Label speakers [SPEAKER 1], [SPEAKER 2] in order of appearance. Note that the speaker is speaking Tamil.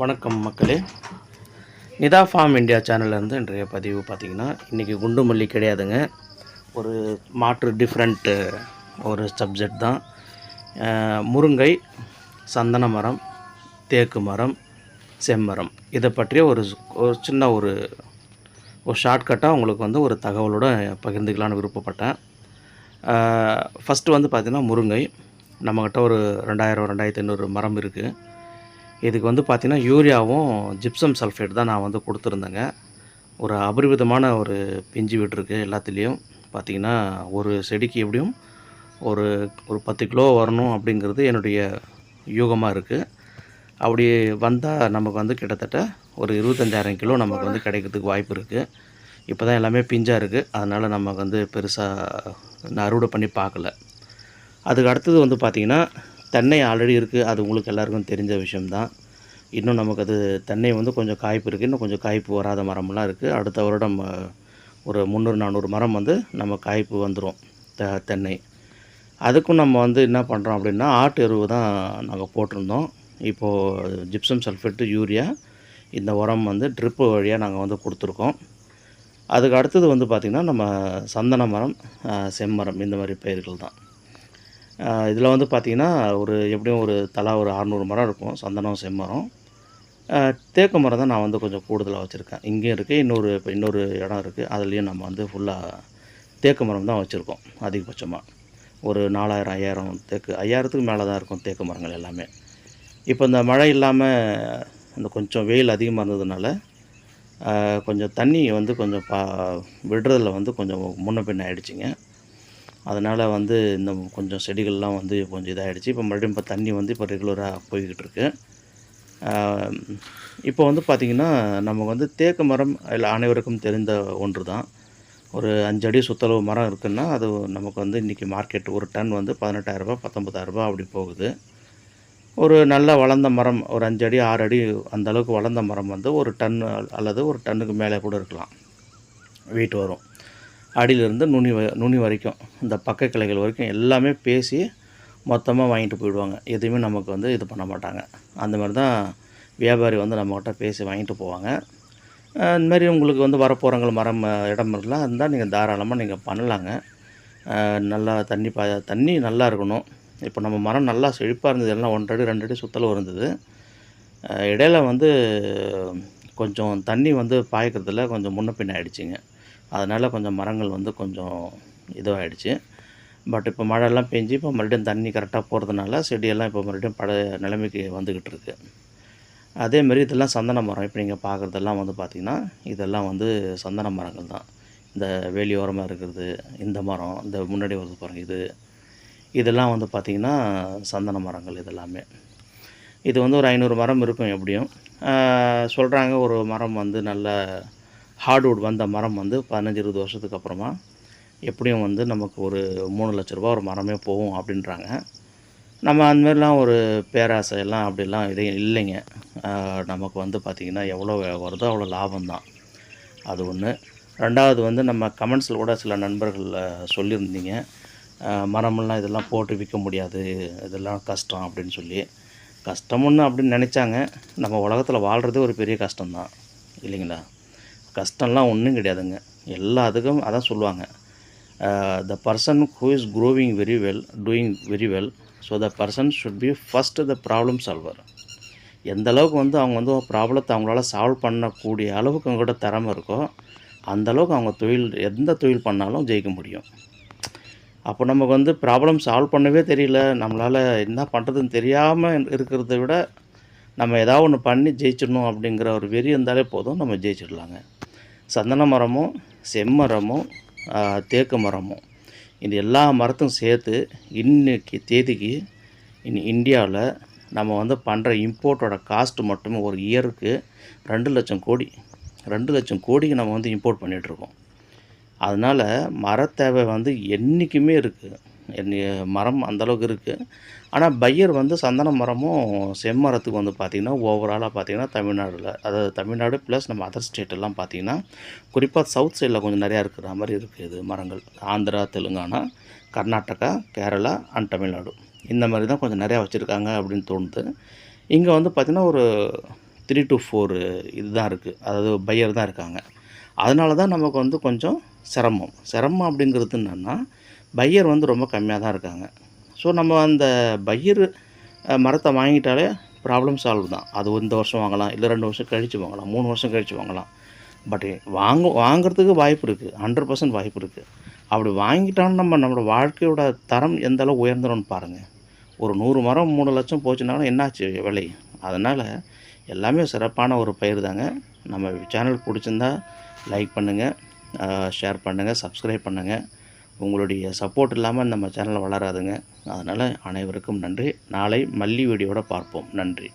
[SPEAKER 1] வணக்கம் மக்களே. நிதா ஃபார்ம் இந்தியா சேனல்லேருந்து இன்றைய பதிவு பார்த்திங்கன்னா இன்றைக்கி குண்டு மல்லி கிடையாதுங்க. ஒரு மாற்று டிஃப்ரெண்ட்டு ஒரு சப்ஜெக்ட் தான். முருங்கை சந்தன மரம் தேக்கு மரம் செம்மரம். இதை பற்றிய ஒரு ஒரு சின்ன ஒரு ஒரு ஷார்ட்கட்டாக உங்களுக்கு வந்து ஒரு தகவலோட பகிர்ந்துக்கலான்னு விருப்பப்பட்டேன். ஃபஸ்ட்டு வந்து பார்த்திங்கன்னா முருங்கை. நம்மக்கிட்ட ஒரு ரெண்டாயிரம் ரெண்டாயிரத்தி ஐநூறு மரம் இருக்குது இதுக்கு வந்து பார்த்திங்கன்னா யூரியாவும் ஜிப்சம் சல்ஃபேட் தான் நான் வந்து கொடுத்துருந்தேங்க. ஒரு அபரிவிதமான ஒரு பிஞ்சு விட்டுருக்கு எல்லாத்துலேயும். பார்த்திங்கன்னா ஒரு செடிக்கு எப்படியும் ஒரு ஒரு பத்து கிலோ வரணும் அப்படிங்கிறது என்னுடைய யூகமாக இருக்குது அப்படி வந்தால் நமக்கு வந்து கிட்டத்தட்ட ஒரு இருபத்தஞ்சாயிரம் கிலோ நமக்கு வந்து கிடைக்கிறதுக்கு வாய்ப்பு இருக்குது இப்போ தான் எல்லாமே பிஞ்சாக இருக்குது அதனால் நமக்கு வந்து பெருசாக நான் அறுவடை பண்ணி பார்க்கல. அதுக்கு அடுத்தது வந்து பார்த்திங்கன்னா தென்னை ஆல்ரெடி இருக்குது அது உங்களுக்கு எல்லாருக்கும் தெரிஞ்ச விஷயம்தான். இன்னும் நமக்கு அது தென்னை வந்து கொஞ்சம் காய்ப்பு இருக்குது இன்னும் கொஞ்சம் காய்ப்பு வராத மரம்லாம் இருக்குது அடுத்த வருடம் ஒரு முந்நூறு நானூறு மரம் வந்து நம்ம காய்ப்பு வந்துடும் தெ தென்னை. அதுக்கும் நம்ம வந்து என்ன பண்ணுறோம் அப்படின்னா ஆட்டு எருவு தான் நாங்கள் போட்டிருந்தோம். இப்போது ஜிப்சம் சல்ஃபேட்டு யூரியா இந்த உரம் வந்து ட்ரிப்பு வழியாக நாங்கள் வந்து கொடுத்துருக்கோம். அதுக்கு அடுத்தது வந்து பார்த்திங்கன்னா நம்ம சந்தன மரம் செம்மரம் இந்த மாதிரி பயிர்கள் தான் இதில் வந்து பார்த்திங்கன்னா ஒரு எப்படியும் ஒரு தலா ஒரு அறநூறு மரம் இருக்கும். சந்தனம் செம்மரம். தேக்கு மரம் தான் நான் வந்து கொஞ்சம் கூடுதலாக வச்சுருக்கேன். இங்கேயும் இருக்குது இன்னொரு இப்போ இன்னொரு இடம் இருக்குது அதுலேயும் நம்ம வந்து ஃபுல்லாக தேக்கு மரம் தான் வச்சுருக்கோம் அதிகபட்சமாக ஒரு நாலாயிரம் ஐயாயிரம் தேக்கு ஐயாயிரத்துக்கு மேலே தான் இருக்கும் தேக்கு மரங்கள் எல்லாமே. இப்போ இந்த மழை இல்லாமல் இந்த கொஞ்சம் வெயில் அதிகமாக இருந்ததுனால கொஞ்சம் தண்ணி வந்து கொஞ்சம் பா விடுறதில் வந்து கொஞ்சம் முன்ன பின்ன ஆகிடுச்சிங்க அதனால் வந்து இந்த கொஞ்சம் செடிகள்லாம் வந்து கொஞ்சம் இதாகிடுச்சு இப்போ மறுபடியும் இப்போ தண்ணி வந்து இப்போ ரெகுலராக போய்கிட்டு இருக்கு. இப்போ வந்து பார்த்திங்கன்னா நமக்கு வந்து தேக்கு மரம் இல்லை அனைவருக்கும் தெரிந்த ஒன்று தான் ஒரு அஞ்சு அடி சுத்தளவு மரம் இருக்குன்னா அது நமக்கு வந்து இன்றைக்கி மார்க்கெட் ஒரு டன் வந்து பதினெட்டாயிரரூபா பத்தொம்பதாயிரரூபா அப்படி போகுது. ஒரு நல்ல வளர்ந்த மரம் ஒரு அஞ்சு அடி ஆறு அடி அந்த அளவுக்கு வளர்ந்த மரம் வந்து ஒரு டன் அல்லது ஒரு டன்னுக்கு மேலே கூட இருக்கலாம். வெயிட் வரும். அடியிலிருந்து நுனி வ நுனி வரைக்கும் இந்த பக்க கிளைகள் வரைக்கும் எல்லாமே பேசி மொத்தமாக வாங்கிட்டு போயிடுவாங்க. எதுவுமே நமக்கு வந்து இது பண்ண மாட்டாங்க. அந்த மாதிரி தான் வியாபாரி வந்து நம்மக்கிட்ட பேசி வாங்கிட்டு போவாங்க. இந்தமாரி உங்களுக்கு வந்து வரப்போகிறவங்க மரம் இடம் இருக்கலாம் இருந்தால் நீங்கள் தாராளமாக நீங்கள் பண்ணலாங்க. நல்லா தண்ணி பா தண்ணி நல்லா இருக்கணும். இப்போ நம்ம மரம் நல்லா செழிப்பாக இருந்தது. எல்லாம் ஒன்றரை அடி ரெண்டு அடி சுற்றலும் இருந்தது. இடையில வந்து கொஞ்சம் தண்ணி வந்து பாய்க்கிறதுல கொஞ்சம் முன்ன பின்ன ஆகிடுச்சிங்க அதனால் கொஞ்சம் மரங்கள் வந்து கொஞ்சம் இதுவாகிடுச்சு பட் இப்போ மழைலாம் பெஞ்சு இப்போ மறுபடியும் தண்ணி கரெக்டாக போகிறதுனால செடியெல்லாம் இப்போ மறுபடியும் பழைய நிலைமைக்கு வந்துக்கிட்டு இருக்கு. அதேமாரி இதெல்லாம் சந்தன மரம். இப்போ நீங்கள் பார்க்குறதெல்லாம் வந்து பார்த்திங்கன்னா இதெல்லாம் வந்து சந்தன மரங்கள் தான். இந்த வேலியோரமாக இருக்கிறது இந்த மரம் இந்த முன்னாடி வருது பாருங்கள் இது இதெல்லாம் வந்து பார்த்திங்கன்னா சந்தன மரங்கள் இதெல்லாமே. இது வந்து ஒரு ஐநூறு மரம் இருக்கும் எப்படியும். சொல்கிறாங்க ஒரு மரம் வந்து நல்ல ஹார்ட்வுட் வந்த மரம் வந்து பதினஞ்சு இருபது வருஷத்துக்கு அப்புறமா எப்படியும் வந்து நமக்கு ஒரு மூணு லட்ச ரூபா ஒரு மரமே போகும் அப்படின்றாங்க. நம்ம அந்தமாரிலாம் ஒரு பேராசை எல்லாம் அப்படிலாம் இதே இல்லைங்க. நமக்கு வந்து பார்த்திங்கன்னா எவ்வளோ வருதோ அவ்வளோ லாபம்தான். அது ஒன்று ரெண்டாவது வந்து நம்ம கமெண்ட்ஸில் கூட சில நண்பர்கள் சொல்லியிருந்தீங்க. மரமெல்லாம் இதெல்லாம் போட்டு விற்க முடியாது. இதெல்லாம் கஷ்டம் அப்படின்னு சொல்லி. கஷ்டம்னு அப்படின்னு நினச்சாங்க. நம்ம உலகத்தில் வாழ்கிறதே ஒரு பெரிய கஷ்டம்தான். இல்லைங்களா? கஷ்டம்லாம் ஒன்றும் கிடையாதுங்க. எல்லாத்துக்கும் அதான் சொல்லுவாங்க. The person who is growing very well doing very well so the person should be first the problem solver எந்த அளவுக்கு வந்து அவங்க வந்து ப்ராப்ளத்தை அவங்களால சால்வ் பண்ணக்கூடிய அளவுக்கு அவங்ககிட்ட திறமை இருக்கோ அந்த அளவுக்கு அவங்க தொழில் எந்த தொழில் பண்ணாலும் ஜெயிக்க முடியும். அப்போ நமக்கு வந்து ப்ராப்ளம் சால்வ் பண்ணவே தெரியல. நம்மளால் என்ன பண்ணுறதுன்னு தெரியாமல் இருக்கிறத விட நம்ம ஏதாவது ஒன்று பண்ணி ஜெயிச்சிடணும் அப்படிங்கிற ஒரு வெறி இருந்தாலே போதும் நம்ம ஜெயிச்சிடலாங்க. சந்தன மரமும் செம்மரமும் தேக்கு மரமும் இது எல்லா மரத்தும் சேர்த்து இன்னைக்கு தேதிக்கு இன் இந்தியாவில் நம்ம வந்து பண்ணுற இம்போர்ட்டோட காஸ்ட்டு மட்டுமே ஒரு இயருக்கு ரெண்டு லட்சம் கோடி. ரெண்டு லட்சம் கோடிக்கு நம்ம வந்து இம்போர்ட் பண்ணிகிட்ருக்கோம் அதனால் மரத்தேவை வந்து என்றைக்குமே இருக்குது மரம் அந்தளவுக்கு இருக்குது ஆனால் பையர் வந்து சந்தன மரமும் செம்மரத்துக்கு வந்து பார்த்திங்கன்னா ஓவராலாக பார்த்திங்கன்னா தமிழ்நாடில் அதாவது தமிழ்நாடு ப்ளஸ் நம்ம அதர் ஸ்டேட் எல்லாம் பார்த்திங்கன்னா குறிப்பாக சவுத் சைடில் கொஞ்சம் நிறையா இருக்கிற மாதிரி இருக்குது இது மரங்கள். ஆந்திரா தெலுங்கானா கர்நாடகா கேரளா அண்ட் தமிழ்நாடு. இந்த மாதிரி தான் கொஞ்சம் நிறையா வச்சுருக்காங்க அப்படின்னு தோணுது. இங்கே வந்து பார்த்திங்கன்னா ஒரு த்ரீ டு ஃபோர் இதுதான் இருக்குது அதாவது பையர் தான் இருக்காங்க. அதனால தான் நமக்கு வந்து கொஞ்சம் சிரமம். சிரமம் அப்படிங்கிறது என்னென்னா பையர் வந்து ரொம்ப கம்மியாக தான் இருக்காங்க. ஸோ நம்ம அந்த பையர் மரத்தை வாங்கிட்டாலே ப்ராப்ளம் சால்வ் தான். அது இந்த வருஷம் வாங்கலாம் இல்லை ரெண்டு வருஷம் கழித்து வாங்கலாம் மூணு வருஷம் கழித்து வாங்கலாம். பட் வாங்க வாங்குறதுக்கு வாய்ப்பு இருக்குது ஹண்ட்ரட் பர்சன்ட் வாய்ப்பு இருக்குது அப்படி வாங்கிட்டாலும் நம்ம நம்மளோட வாழ்க்கையோட தரம் எந்த அளவு பாருங்கள் ஒரு நூறு மரம் மூணு லட்சம் போச்சுனாலும் என்னாச்சு விலை? அதனால் எல்லாமே சிறப்பான ஒரு பயிர் தாங்க. நம்ம சேனல் பிடிச்சிருந்தா லைக் பண்ணுங்கள் ஷேர் பண்ணுங்கள் சப்ஸ்கிரைப் பண்ணுங்கள் உங்களுடைய சப்போர்ட் இல்லாமல் நம்ம சேனல் வளராதுங்க. அதனால் அனைவருக்கும் நன்றி. நாளை மல்லி வீடியோட பார்ப்போம். நன்றி.